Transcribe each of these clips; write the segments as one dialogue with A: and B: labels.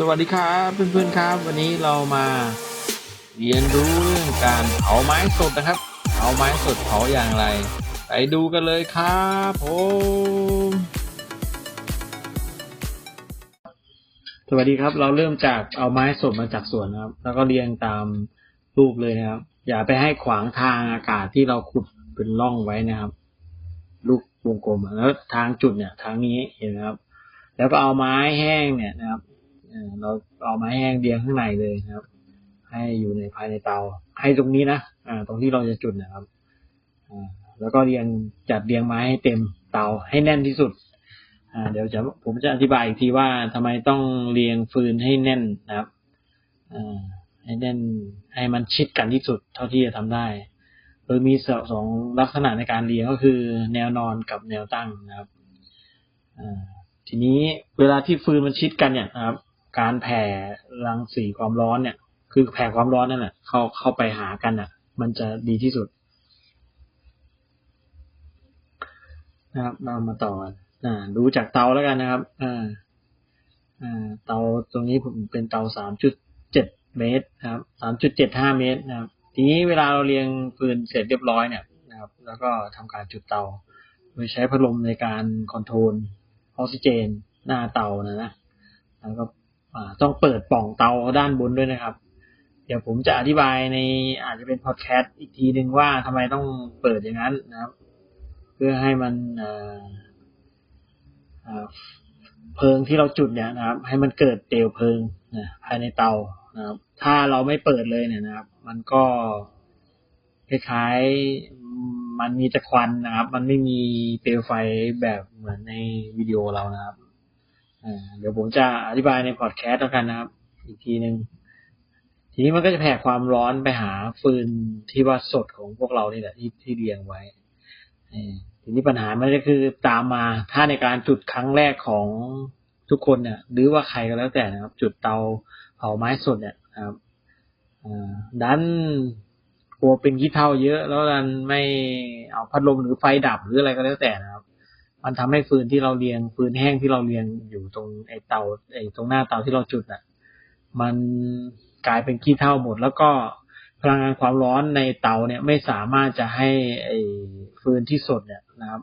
A: สวัสดีครับเพื่อนๆครับ วันนี้เรามาเรียนรู้เรื่องการเผาไม้สดนะครับเผาไม้สดเผาอย่างไร ไปดูกันเลยครับผมสวัสดีครับ เราเริ่มจากเอาไม้สดมาจากสวนนะครับ แล้วก็เรียงตามรูปเลยนะครับ อย่าไปให้ขวางทางอากาศที่เราขุดเป็นร่องไว้นะครับ ลูกวงกลมแล้วทางจุดเนี่ย ทางนี้เห็นไหมครับ แล้วก็เอาไม้แห้งเนี่ยนะครับ เราเอาไม้แห้งเรียงข้างในเลยครับ ให้อยู่ในภายในเตา ให้ตรงนี้นะอ่าตรงที่เราจะจุดนะครับอแล้วก็เรียงจัดเรียงไม้ให้เต็มเตาให้แน่นที่สุดอ่าเดี๋ยวจะผมจะอธิบายอีกทีว่าทำไมต้องเรียงฟืนให้แน่นนะครับอ่าให้แน่นให้มันชิดกันที่สุดเท่าที่จะทำได้โดยมีสองลักษณะในการเรียงก็คือ แนวนอนกับแนวตั้งนะครับอ่าทีนี้เวลาที่ฟืนมันชิดกันเนี่ยนะครับ การแผ่รังสีความร้อนเนี่ย คือแผ่ความร้อนนั่นแหละเข้าเข้าไปหากันอะ มันจะดีที่สุดนะครับเรามาต่ออ่าดูจากเตาแล้วกันนะครับอ่าอ่าเตาตรงนี้ผมเป็นเตาสามจุดเจ็ดเมตรนะครับสามจุดเจ็ดห้าเมตรนะครับ ทีนี้เวลาเราเรียงฟืนเสร็จเรียบร้อยเนี่ยนะครับ แล้วก็ทำการจุดเตา โดยใช้พัดลมในการคอนโทรลออกซิเจนหน้าเตานะนะแล้วก็ ต้องเปิดป่องเตาด้านบนด้วยนะครับ เดี๋ยวผมจะอธิบายในอาจจะเป็นพอดแคสต์อีกทีหนึ่งว่าทำไมต้องเปิดอย่างนั้นนะครับ เพื่อให้มันเพลิงที่เราจุดเนี่ยนะครับ ให้มันเกิดเปลวเพลิงนะภายในเตานะครับ ถ้าเราไม่เปิดเลยเนี่ยนะครับ มันก็คล้ายๆมันมีแต่ควันนะครับ มันไม่มีเปลวไฟแบบเหมือนในวิดีโอเรานะครับ เดี๋ยวผมจะอธิบายในพอดแคสต์แล้วกันนะครับ อีกทีหนึ่งทีนี้มันก็จะแผ่ความร้อนไปหาฟืนที่ว่าสดของพวกเรานี่แหละที่ที่เรียงไว้ทีนี้ปัญหามันก็คือตามมาถ้าในการจุดครั้งแรกของทุกคนเนี่ยหรือว่าใครก็แล้วแต่นะครับ จุดเตาเผาไม้สดเนี่ยครับดันกลัวเป็นขี้เถ้าเยอะ แล้วดันไม่เอาพัดลมหรือไฟดับหรืออะไรก็แล้วแต่นะครับ มันทำให้ฟืนที่เราเรียงฟืนแห้งที่เราเรียงอยู่ตรงไอ้เตาไอ้ตรงหน้าเตาที่เราจุดอะ มันกลายเป็นขี้เถ้าหมด แล้วก็พลังงานความร้อนในเตาเนี่ยไม่สามารถจะให้ไอ้ฟืนที่สดเนี่ยนะครับ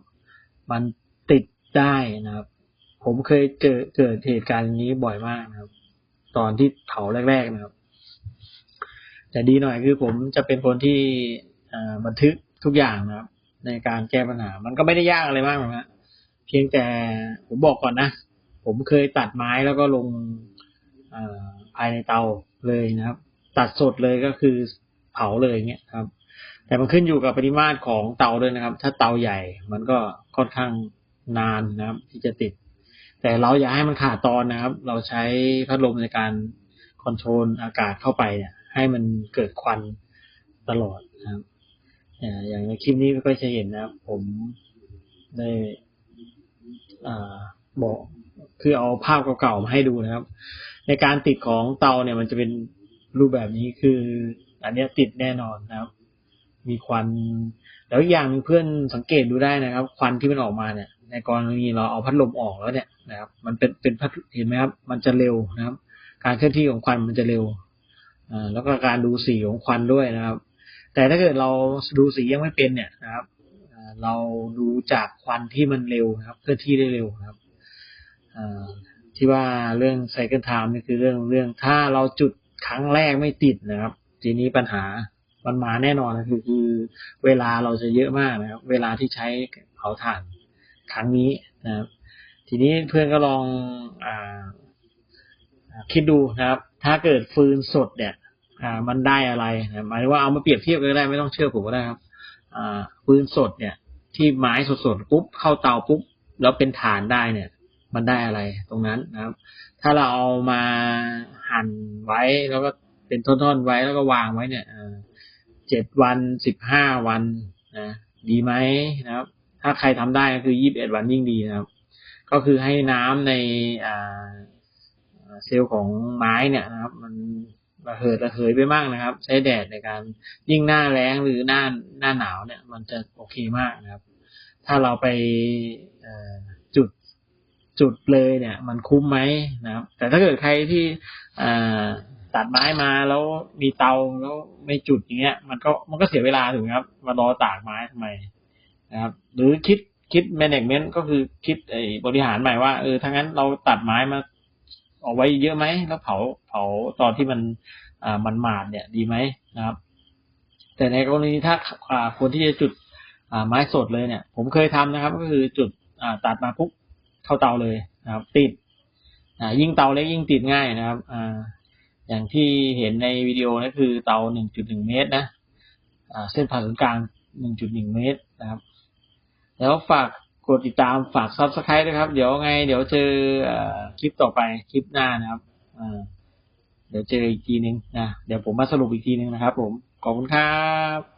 A: มันติดได้นะครับ ผมเคยเจอเกิดเหตุการณ์นี้บ่อยมากนะครับ ตอนที่เผาแรก ๆนะครับ แต่ดีหน่อยคือผมจะเป็นคนที่บันทึกทุกอย่างนะครับ ในการแก้ปัญหา มันก็ไม่ได้ยากอะไรมากหรอกนะ เพียงแต่ผมบอกก่อนนะ ผมเคยตัดไม้แล้วก็ลงภายในเตาเลยนะครับ ตัดสดเลยก็คือเผาเลยเงี้ยครับ แต่มันขึ้นอยู่กับปริมาตรของเตาด้วยนะครับ ถ้าเตาใหญ่มันก็ค่อนข้างนานนะครับ ที่จะติด แต่เราอย่าให้มันขาดตอนนะครับ เราใช้พัดลมในการคอนโทรลอากาศเข้าไปเนี่ย ให้มันเกิดควันตลอดนะครับอย่างในคลิปนี้ก็จะเห็นนะครับ ผมได้ บอกคือเอาภาพเก่าๆมาให้ดูนะครับ ในการติดของเตาเนี่ยมันจะเป็นรูปแบบนี้คือ อันนี้ติดแน่นอนนะครับ มีควันแล้วอย่างเพื่อนสังเกตดูได้นะครับ ควันที่มันออกมาเนี่ย ในกรณีเราเอาพัดลมออกแล้วเนี่ยนะครับ มันเป็นเป็นพัดเห็นไหมครับ มันจะเร็วนะครับ การเคลื่อนที่ของควันมันจะเร็วอ่าแล้วก็การดูสีของควันด้วยนะครับ แต่ถ้าเกิดเราดูสียังไม่เป็นเนี่ยนะครับ เราดูจากควันที่มันเร็วนะครับ เคลื่อนที่ได้เร็วนะครับที่ว่าเรื่องไซเคิลไทม์นี่คือเรื่องเรื่องถ้าเราจุดครั้งแรกไม่ติดนะครับ ทีนี้ปัญหามันมาแน่นอนนะคือคือเวลาเราจะเยอะมากนะครับ เวลาที่ใช้เผาถ่านครั้งนี้นะครับ ทีนี้เพื่อนก็ลองอคิดดูนะครับ ถ้าเกิดฟืนสดเนี่ยมันได้อะไรหมายว่าเอามาเปรียบเทียบกันก็ได้ไม่ต้องเชื่อผมก็ได้ครับฟืนสดเนี่ย ที่ไม้สดๆปุ๊บเข้าเตาปุ๊บแล้วเป็นฐานได้เนี่ย มันได้อะไรตรงนั้นนะครับ ถ้าเราเอามาหั่นไว้แล้วก็เป็นท่อนๆไว้แล้วก็วางไว้เนี่ยเจ็ดวันสิบห้าวันนะดีไหมนะครับ ถ้าใครทำได้ก็คือยี่บเอ็ดวันยิ่งดีนะครับ ก็คือให้น้ำในเซลล์ของไม้เนี่ยนะครับ มัน ระเหิดระเหยไปมากนะครับ ใช้แดดในการยิ่งหน้าแล้งหรือหน้าหน้าหนาวเนี่ย มันจะโอเคมากนะครับ ถ้าเราไปจุดจุดเลยเนี่ย มันคุ้มไหมนะครับ แต่ถ้าเกิดใครที่ตัดไม้มาแล้วมีเตาแล้วไม่จุดอย่างเงี้ย มันก็มันก็เสียเวลาถูกไหมครับมารอตากไม้ทำไมนะครับ หรือคิดคิด management ก็คือคิดไอ้บริหารใหม่ว่าเออถ้างั้นเราตัดไม้มา เอาไว้เยอะไหมแล้วเผาเผาตอนที่มันอ่ามันหมาดเนี่ยดีไหมนะครับ แต่ในกรณีถ้าอ่าคนที่จะจุดอ่าไม้สดเลยเนี่ย ผมเคยทำนะครับ ก็คือจุดอ่าตัดมาปุ๊บเข้าเตาเลยนะครับ ติดอ่ายิ่งเตาเล็กยิ่งติดง่ายนะครับอ่าอย่างที่เห็นในวิดีโอนี่คือเตา 1.1 เมตรนะอ่าเส้นผ่าศูนย์กลาง 1.1 เมตรนะครับ แล้วฝาก กดติดตามฝากซับสไครต์ด้วยครับ เดี๋ยวไง เดี๋ยวเจอคลิปต่อไปคลิปหน้านะครับเดี๋ยวเจออีกทีนึงนะเดี๋ยวผมมาสรุปอีกทีนึงนะครับ ผมขอบคุณครับ